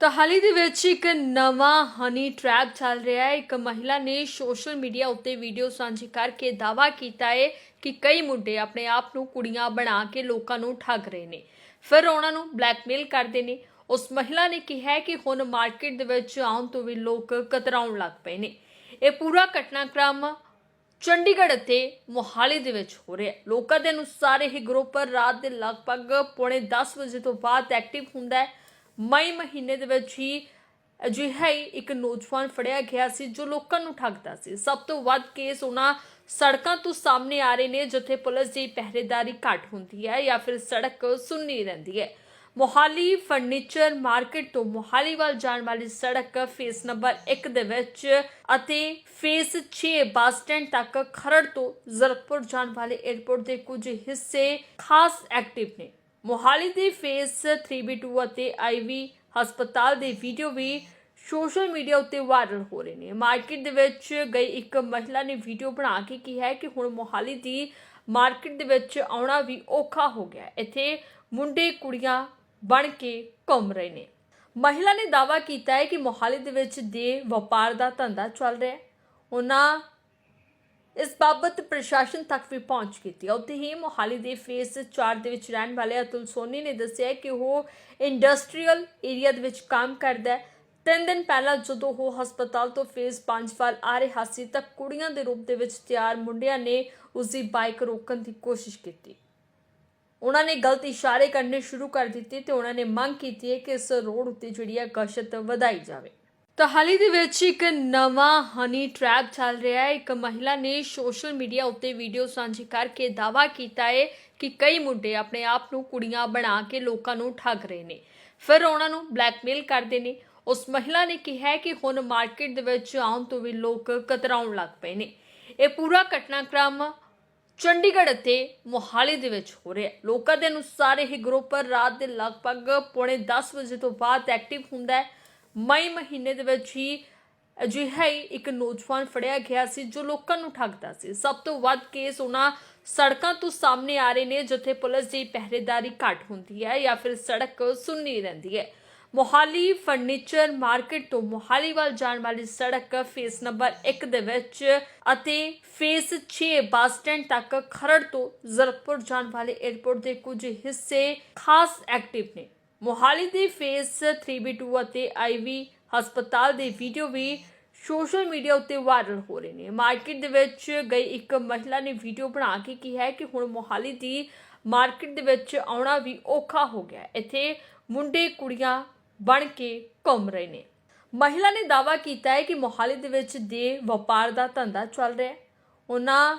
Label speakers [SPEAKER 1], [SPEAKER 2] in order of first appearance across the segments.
[SPEAKER 1] ਤਾਂ ਹਾਲ ਦੇ ਵਿੱਚ ਇੱਕ ਨਵਾਂ ਹਨੀ ਟ੍ਰੈਪ ਚੱਲ ਰਿਹਾ ਹੈ। ਇੱਕ ਮਹਿਲਾ ਨੇ ਸੋਸ਼ਲ ਮੀਡੀਆ ਉੱਤੇ ਵੀਡੀਓ ਸਾਂਝੀ ਕਰਕੇ ਦਾਅਵਾ ਕੀਤਾ ਹੈ ਕਿ ਕਈ ਮੁੰਡੇ ਆਪਣੇ ਆਪ ਨੂੰ ਕੁੜੀਆਂ ਬਣਾ ਕੇ ਲੋਕਾਂ ਨੂੰ ਠੱਗ ਰਹੇ ਨੇ। ਫਿਰ ਉਹਨਾਂ ਨੂੰ ਬਲੈਕਮੇਲ ਕਰਦੇ ਨੇ। ਉਸ ਮਹਿਲਾ ਨੇ ਕਿਹਾ ਕਿ ਹੁਣ ਮਾਰਕੀਟ ਦੇ ਵਿੱਚ ਆਉਣ ਤੋਂ ਵੀ ਲੋਕ ਕਤਰਾਉਣ ਲੱਗ ਪਏ ਨੇ। ਇਹ ਪੂਰਾ ਘਟਨਾਕ੍ਰਮ ਚੰਡੀਗੜ੍ਹ ਅਤੇ ਮੋਹਾਲੀ ਦੇ ਵਿੱਚ ਹੋ ਰਿਹਾ ਹੈ। ਲੋਕਾਂ ਦੇ ਅਨੁਸਾਰ ਇਹ ਗਰੁੱਪ ਰਾਤ ਦੇ ਲਗਭਗ ਪੌਣੇ 10 ਵਜੇ ਤੋਂ ਬਾਅਦ ਐਕਟਿਵ ਹੁੰਦਾ ਹੈ। ਮਈ ਮਹੀਨੇ ਦੇ ਵਿੱਚ ਹੀ ਅਜਿਹਾ ਹੀ ਇੱਕ ਨੌਜਵਾਨ ਫੜਿਆ ਗਿਆ ਸੀ ਜੋ ਲੋਕਾਂ ਨੂੰ ਠੱਗਦਾ ਸੀ। ਸਭ ਤੋਂ ਵੱਧ ਕੇਸ ਉਹਨਾਂ ਸੜਕਾਂ ਤੋਂ ਸਾਹਮਣੇ ਆ ਰਹੇ ਨੇ, ਜਿੱਥੇ ਪੁਲਿਸ ਦੀ ਪਹਿਰੇਦਾਰੀ ਘੱਟ ਹੁੰਦੀ ਹੈ ਜਾਂ ਫਿਰ ਸੜਕ ਸੁੰਨੀ ਰਹਿੰਦੀ ਹੈ। ਮੋਹਾਲੀ ਫਰਨੀਚਰ ਮਾਰਕੀਟ ਤੋਂ ਮੋਹਾਲੀ ਵੱਲ ਜਾਣ ਵਾਲੀ ਸੜਕ ਫੇਸ ਨੰਬਰ 1 ਦੇ ਵਿੱਚ ਅਤੇ ਫੇਸ 6 ਬੱਸ ਸਟੈਂਡ ਤੱਕ ਖਰੜ ਤੋਂ ਜ਼ਰਕਪੁਰ ਜਾਣ ਵਾਲੇ 에ਅਰਪੋਰਟ ਦੇ ਕੁਝ ਹਿੱਸੇ ਖਾਸ ਐਕਟਿਵ ਨੇ। ਮੋਹਾਲੀ ਦੇ ਫੇਸ 3B2 ਅਤੇ ਆਈਵੀ ਹਸਪਤਾਲ ਦੇ ਵੀਡੀਓ ਵੀ ਸੋਸ਼ਲ ਮੀਡੀਆ ਉੱਤੇ ਵਾਇਰਲ ਹੋ ਰਹੇ ਨੇ। ਮਾਰਕੀਟ ਦੇ ਵਿੱਚ ਗਈ ਇੱਕ ਮਹਿਲਾ ਨੇ ਵੀਡੀਓ ਬਣਾ ਕੇ ਕਿਹਾ ਹੈ ਕਿ ਹੁਣ ਮੋਹਾਲੀ ਦੀ ਮਾਰਕੀਟ ਦੇ ਵਿੱਚ ਆਉਣਾ ਵੀ ਔਖਾ ਹੋ ਗਿਆ ਇੱਥੇ ਮੁੰਡੇ ਕੁੜੀਆਂ ਬਣ ਕੇ ਘੁੰਮ ਰਹੇ ਨੇ। ਮਹਿਲਾ ਨੇ ਦਾਅਵਾ ਕੀਤਾ ਹੈ ਕਿ ਮੋਹਾਲੀ ਦੇ ਵਿੱਚ ਦੇ ਵਪਾਰ ਦਾ ਧੰਦਾ ਚੱਲ ਰਿਹਾ ਹੈ। ਉਹਨਾਂ ਇਸ ਬਾਬਤ ਪ੍ਰਸ਼ਾਸਨ ਤੱਕ ਵੀ ਪਹੁੰਚ ਕੀਤੀ ਉੱਥੇ ਹੀ ਮੋਹਾਲੀ ਦੇ ਫੇਸ 4 ਦੇ ਵਿੱਚ ਰਹਿਣ ਵਾਲੇ ਅਤੁਲ ਸੋਨੀ ਨੇ ਦੱਸਿਆ ਕਿ ਉਹ ਇੰਡਸਟਰੀਅਲ ਏਰੀਆ ਦੇ ਵਿੱਚ ਕੰਮ ਕਰਦਾ ਹੈ। ਤਿੰਨ ਦਿਨ ਪਹਿਲਾਂ ਜਦੋਂ ਉਹ ਹਸਪਤਾਲ ਤੋਂ ਫੇਸ 5 ਵੱਲ ਆ ਰਿਹਾ ਸੀ ਤਾਂ ਕੁੜੀਆਂ ਦੇ ਰੂਪ ਦੇ ਵਿੱਚ ਤਿਆਰ ਮੁੰਡਿਆਂ ਨੇ ਉਸ ਦੀ ਬਾਈਕ ਰੋਕਣ ਦੀ ਕੋਸ਼ਿਸ਼ ਕੀਤੀ। ਉਹਨਾਂ ਨੇ ਗਲਤ ਇਸ਼ਾਰੇ ਕਰਨੇ ਸ਼ੁਰੂ ਕਰ ਦਿੱਤੇ ਤੇ ਉਹਨਾਂ ਨੇ ਮੰਗ ਕੀਤੀ ਹੈ ਕਿ ਇਸ ਰੋਡ ਉੱਤੇ ਜਿਹੜੀ ਹੈ ਗਸ਼ਤ ਵਧਾਈ ਜਾਵੇ। ਹਾਲੀ ਦੇ ਵਿੱਚ ਇੱਕ ਨਵਾਂ ਹਨੀ ਟ੍ਰੈਪ ਚੱਲ ਰਿਹਾ ਹੈ। ਇੱਕ ਮਹਿਲਾ ਨੇ ਸੋਸ਼ਲ ਮੀਡੀਆ ਉੱਤੇ ਵੀਡੀਓ ਸਾਂਝੀ ਕਰਕੇ ਦਾਅਵਾ ਕੀਤਾ ਹੈ ਕਿ ਕਈ ਮੁੰਡੇ ਆਪਣੇ ਆਪ ਨੂੰ ਕੁੜੀਆਂ ਬਣਾ ਕੇ ਲੋਕਾਂ ਨੂੰ ਠੱਗ ਰਹੇ ਨੇ। ਫਿਰ ਉਹਨਾਂ ਨੂੰ ਬਲੈਕਮੇਲ ਕਰਦੇ ਨੇ। ਉਸ ਮਹਿਲਾ ਨੇ ਕਿਹਾ ਕਿ ਹੁਣ ਮਾਰਕੀਟ ਦੇ ਵਿੱਚ ਆਉਣ ਤੋਂ ਵੀ ਲੋਕ ਕਤਰਾਉਣ ਲੱਗ ਪਏ ਨੇ। ਇਹ ਪੂਰਾ ਘਟਨਾਕ੍ਰਮ ਚੰਡੀਗੜ੍ਹ ਅਤੇ ਮੋਹਾਲੀ ਦੇ ਵਿੱਚ ਹੋ ਰਿਹਾ ਹੈ। ਲੋਕਾਂ ਦੇ ਅਨੁਸਾਰ ਇਹ ਗਰੁੱਪ ਰਾਤ ਦੇ ਲਗਭਗ ਪੌਣੇ 10 ਵਜੇ ਤੋਂ ਬਾਅਦ ਐਕਟਿਵ ਹੁੰਦਾ ਹੈ। ਮਈ ਮਹੀਨੇ ਦੇ ਵਿੱਚ ਹੀ ਅਜਿਹਾ ਹੀ ਇੱਕ ਨੌਜਵਾਨ ਫੜਿਆ ਗਿਆ ਸੀ ਜੋ ਲੋਕਾਂ ਨੂੰ ਠੱਗਦਾ ਸੀ। ਸਭ ਤੋਂ ਵੱਧ ਕੇਸ ਉਹਨਾਂ ਸੜਕਾਂ ਤੋਂ ਸਾਹਮਣੇ ਆ ਰਹੇ ਨੇ, ਜਿੱਥੇ ਪੁਲਿਸ ਦੀ ਪਹਿਰੇਦਾਰੀ ਘੱਟ ਹੁੰਦੀ ਹੈ ਜਾਂ ਫਿਰ ਸੜਕ ਸੁੰਨੀ ਰਹਿੰਦੀ ਹੈ। ਮੋਹਾਲੀ ਫਰਨੀਚਰ ਮਾਰਕੀਟ ਤੋਂ ਮੋਹਾਲੀ ਵੱਲ ਜਾਣ ਵਾਲੀ ਸੜਕ ਫੇਸ ਨੰਬਰ 1 ਦੇ ਵਿੱਚ ਅਤੇ ਫੇਸ 6 ਬੱਸ ਸਟੈਂਡ ਤੱਕ ਖਰੜ ਤੋਂ ਜ਼ਰਕਪੁਰ ਜਾਣ ਵਾਲੇ 에ਅਰਪੋਰਟ ਦੇ ਕੁਝ ਹਿੱਸੇ ਖਾਸ ਐਕਟਿਵ ਨੇ। ਮੋਹਾਲੀ ਦੇ ਫੇਸ 3B2 ਅਤੇ ਆਈਵੀ ਹਸਪਤਾਲ ਦੇ ਵੀਡੀਓ ਵੀ ਸੋਸ਼ਲ ਮੀਡੀਆ ਉੱਤੇ ਵਾਇਰਲ ਹੋ ਰਹੇ ਨੇ। ਮਾਰਕੀਟ ਦੇ ਵਿੱਚ ਗਈ ਇੱਕ ਮਹਿਲਾ ਨੇ ਵੀਡੀਓ ਬਣਾ ਕੇ ਕਿਹਾ ਹੈ ਕਿ ਹੁਣ ਮੋਹਾਲੀ ਦੀ ਮਾਰਕੀਟ ਦੇ ਵਿੱਚ ਆਉਣਾ ਵੀ ਔਖਾ ਹੋ ਗਿਆ ਇੱਥੇ ਮੁੰਡੇ ਕੁੜੀਆਂ ਬਣ ਕੇ ਘੁੰਮ ਰਹੇ ਨੇ। ਮਹਿਲਾ ਨੇ ਦਾਅਵਾ ਕੀਤਾ ਹੈ ਕਿ ਮੋਹਾਲੀ ਦੇ ਵਿੱਚ ਦੇ ਵਪਾਰ ਦਾ ਧੰਦਾ ਚੱਲ ਰਿਹਾ ਹੈ। ਉਹਨਾਂ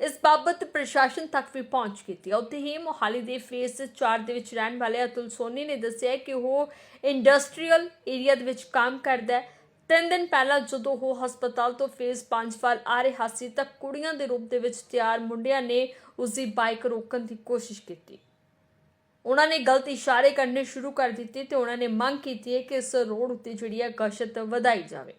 [SPEAKER 1] ਇਸ ਬਾਬਤ ਪ੍ਰਸ਼ਾਸਨ ਤੱਕ ਵੀ ਪਹੁੰਚ ਕੀਤੀ ਉੱਥੇ ਹੀ ਮੋਹਾਲੀ ਦੇ ਫੇਸ 4 ਦੇ ਵਿੱਚ ਰਹਿਣ ਵਾਲੇ ਅਤੁਲ ਸੋਨੀ ਨੇ ਦੱਸਿਆ ਕਿ ਉਹ ਇੰਡਸਟਰੀਅਲ ਏਰੀਆ ਦੇ ਵਿੱਚ ਕੰਮ ਕਰਦਾ ਹੈ। ਤਿੰਨ ਦਿਨ ਪਹਿਲਾਂ ਜਦੋਂ ਉਹ ਹਸਪਤਾਲ ਤੋਂ ਫੇਸ 5 ਵੱਲ ਆ ਰਿਹਾ ਸੀ ਤਾਂ ਕੁੜੀਆਂ ਦੇ ਰੂਪ ਦੇ ਵਿੱਚ ਤਿਆਰ ਮੁੰਡਿਆਂ ਨੇ ਉਸ ਦੀ ਬਾਈਕ ਰੋਕਣ ਦੀ ਕੋਸ਼ਿਸ਼ ਕੀਤੀ। ਉਹਨਾਂ ਨੇ ਗਲਤ ਇਸ਼ਾਰੇ ਕਰਨੇ ਸ਼ੁਰੂ ਕਰ ਦਿੱਤੇ ਤੇ ਉਹਨਾਂ ਨੇ ਮੰਗ ਕੀਤੀ ਹੈ ਕਿ ਇਸ ਰੋਡ ਉੱਤੇ ਜਿਹੜੀ ਹੈ ਗਸ਼ਤ ਵਧਾਈ ਜਾਵੇ।